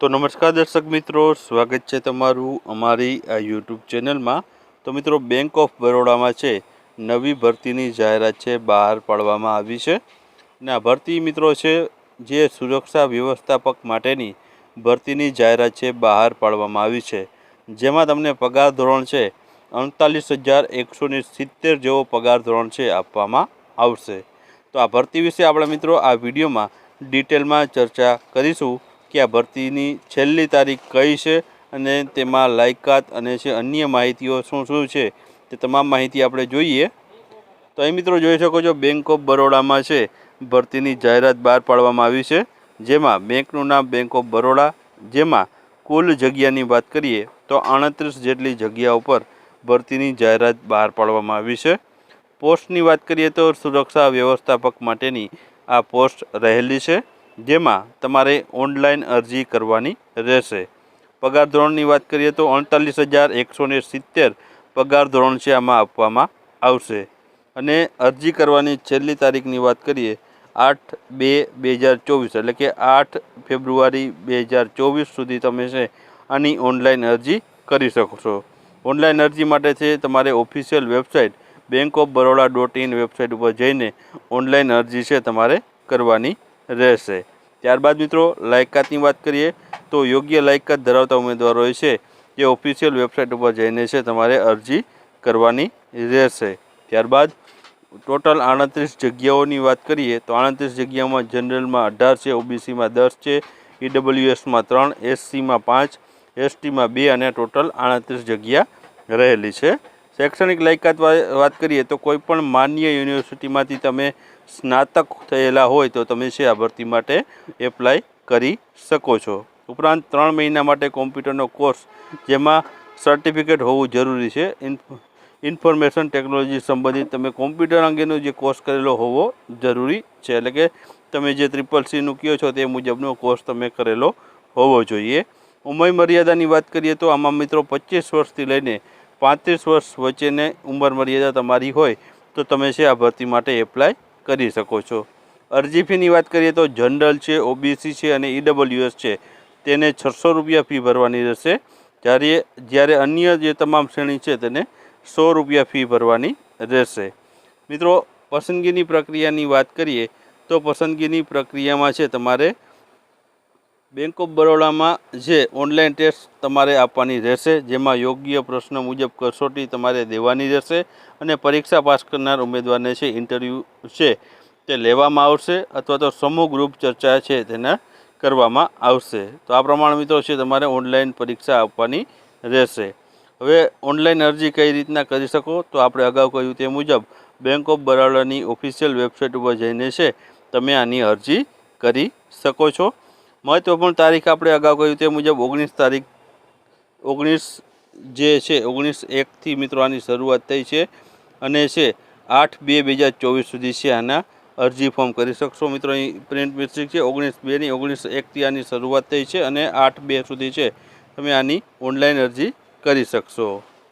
તો નમસ્કાર દર્શક મિત્રો, સ્વાગત છે તમારું અમારી આ યુટ્યુબ ચેનલમાં. તો મિત્રો બેંક ઓફ બરોડામાં છે, નવી ભરતીની જાહેરાત છે, બહાર પાડવામાં આવી છે. અને આ ભરતી મિત્રો છે, જે સુરક્ષા વ્યવસ્થાપક માટેની ભરતીની જાહેરાત છે, બહાર પાડવામાં આવી છે. જેમાં તમને પગાર ધોરણ છે, અડતાલીસ હજાર એકસો સિત્તેર જેવો પગાર ધોરણ છે આપવામાં આવશે. તો આ ભરતી વિશે આપણે મિત્રો, આ વિડીયોમાં ડિટેલમાં ચર્ચા કરીશું. કે આ ભરતીની છેલ્લી તારીખ કઈ છે અને તેમાં લાયકાત અને છે અન્ય માહિતીઓ શું શું છે તે તમામ માહિતી આપણે જોઈએ. તો અહીં મિત્રો જોઈ શકો છો બેંક ઓફ બરોડામાં છે ભરતીની જાહેરાત બહાર પાડવામાં આવી છે. જેમાં બેંકનું નામ બેંક ઓફ બરોડા જેમાં કુલ જગ્યાની વાત કરીએ તો આડત્રીસ જેટલી જગ્યા ઉપર ભરતીની જાહેરાત બહાર પાડવામાં આવી છે. પોસ્ટની વાત કરીએ તો સુરક્ષા વ્યવસ્થાપક માટેની આ પોસ્ટ રહેલી છે. જેમાં તમારે ઓનલાઈન અરજી કરવાની રહેશે. પગાર ધોરણની વાત કરીએ તો અડતાલીસ હજાર એકસો ને સિત્તેર પગાર ધોરણ છે આમાં આપવામાં આવશે. અને અરજી કરવાની છેલ્લી તારીખની વાત કરીએ, આઠ બે બે હજાર ચોવીસ, એટલે કે આઠ ફેબ્રુઆરી બે હજાર ચોવીસ સુધી તમે છે આની ઓનલાઈન અરજી કરી શકો છો. ઓનલાઈન અરજી માટે છે તમારે official website bank of Baroda dot in website ઉપર જઈને ઓનલાઈન અરજી છે તમારે કરવાની રહેશે. ત્યારબાદ મિત્રો, લાયકાતની વાત કરીએ તો યોગ્ય લાયકાત ધરાવતા ઉમેદવારોએ છે જે ઓફિશિયલ વેબસાઇટ ઉપર જઈને છે, તમારે અરજી કરવાની રહેશે. ત્યારબાદ ટોટલ આડત્રીસ જગ્યાઓની વાત કરીએ તો આડત્રીસ જગ્યામાં જનરલમાં અઢાર છે ઓબીસીમાં દસ છે ઈડબ્લ્યુએસમાં ત્રણ એસસીમાં પાંચ એસટીમાં બે અને ટોટલ આડત્રીસ જગ્યા રહેલી છે. શૈક્ષણિક લાયકાત વાત કરીએ તો કોઈ પણ માન્ય યુનિવર્સિટીમાંથી તમે સ્નાતક થયેલા હોય તો તમે છે આ ભરતી માટે એપ્લાય કરી શકો છો. ઉપરાંત ત્રણ મહિના માટે કોમ્પ્યુટરનો કોર્સ, જેમાં સર્ટિફિકેટ હોવું જરૂરી છે. ઇન્ફોર્મેશન ટેકનોલોજી સંબંધિત તમે કોમ્પ્યુટર અંગેનો જે કોર્સ કરેલો હોવો જરૂરી છે. એટલે કે તમે જે ટ્રિપલ સીનું કહો છો તે મુજબનો કોર્સ તમે કરેલો હોવો જોઈએ. ઉંમર મર્યાદાની વાત કરીએ તો આમાં મિત્રો પચીસ વર્ષથી લઈને પાંત્રીસ વર્ષ વચ્ચેને ઉંમર મર્યાદા તમારી હોય તો તમે છે આ ભરતી માટે એપ્લાય કરી શકો છો. અરજી ફીની વાત કરીએ તો જનરલ છે ઓબીસી છે અને ઈડબલ્યુએસ છે. તેને છસો રૂપિયા ફી ભરવાની રહેશે. જ્યારે જ્યારે અન્ય જે તમામ શ્રેણી છે તેને સો રૂપિયા ફી ભરવાની રહેશે. મિત્રો, પસંદગીની પ્રક્રિયાની વાત કરીએ તો પસંદગીની પ્રક્રિયામાં છે તમારે બેંક ઓફ બરોડામાં જે ઓનલાઈન ટેસ્ટ તમારે આપવાની રહેશે, જેમાં યોગ્ય પ્રશ્ન મુજબ કસોટી તમારે દેવાની રહેશે અને પરીક્ષા પાસ કરનાર ઉમેદવારને છે ઇન્ટરવ્યૂ છે તે લેવામાં આવશે અથવા તો સમૂહ ગ્રુપ ચર્ચા છે તેને કરવામાં આવશે. તો આ પ્રમાણે મિત્રો છે તમારે ઓનલાઈન પરીક્ષા આપવાની રહેશે. હવે ઓનલાઈન અરજી કઈ રીતના કરી શકો? તો આપણે અગાઉ કહ્યું તે મુજબ બેંક ઓફ બરોડાની ઓફિશિયલ વેબસાઇટ ઉપર જઈને છે, તમે આની અરજી કરી શકો છો. મહત્વપૂર્ણ તારીખ આપણે અગાઉ કહ્યું તે મુજબ ઓગણીસ તારીખ, ઓગણીસ જે છે, ઓગણીસ એકથી મિત્રો આની શરૂઆત થઈ છે અને છે આઠ બે બે હજાર ચોવીસ સુધી છે આના અરજી ફોર્મ કરી શકશો. મિત્રો, અહીં પ્રિન્ટ મિસ્ટેક છે, ઓગણીસ બેની ઓગણીસ એકથી આની શરૂઆત થઈ છે અને આઠ બે સુધી છે. તમે આની ઓનલાઈન અરજી કરી શકશો.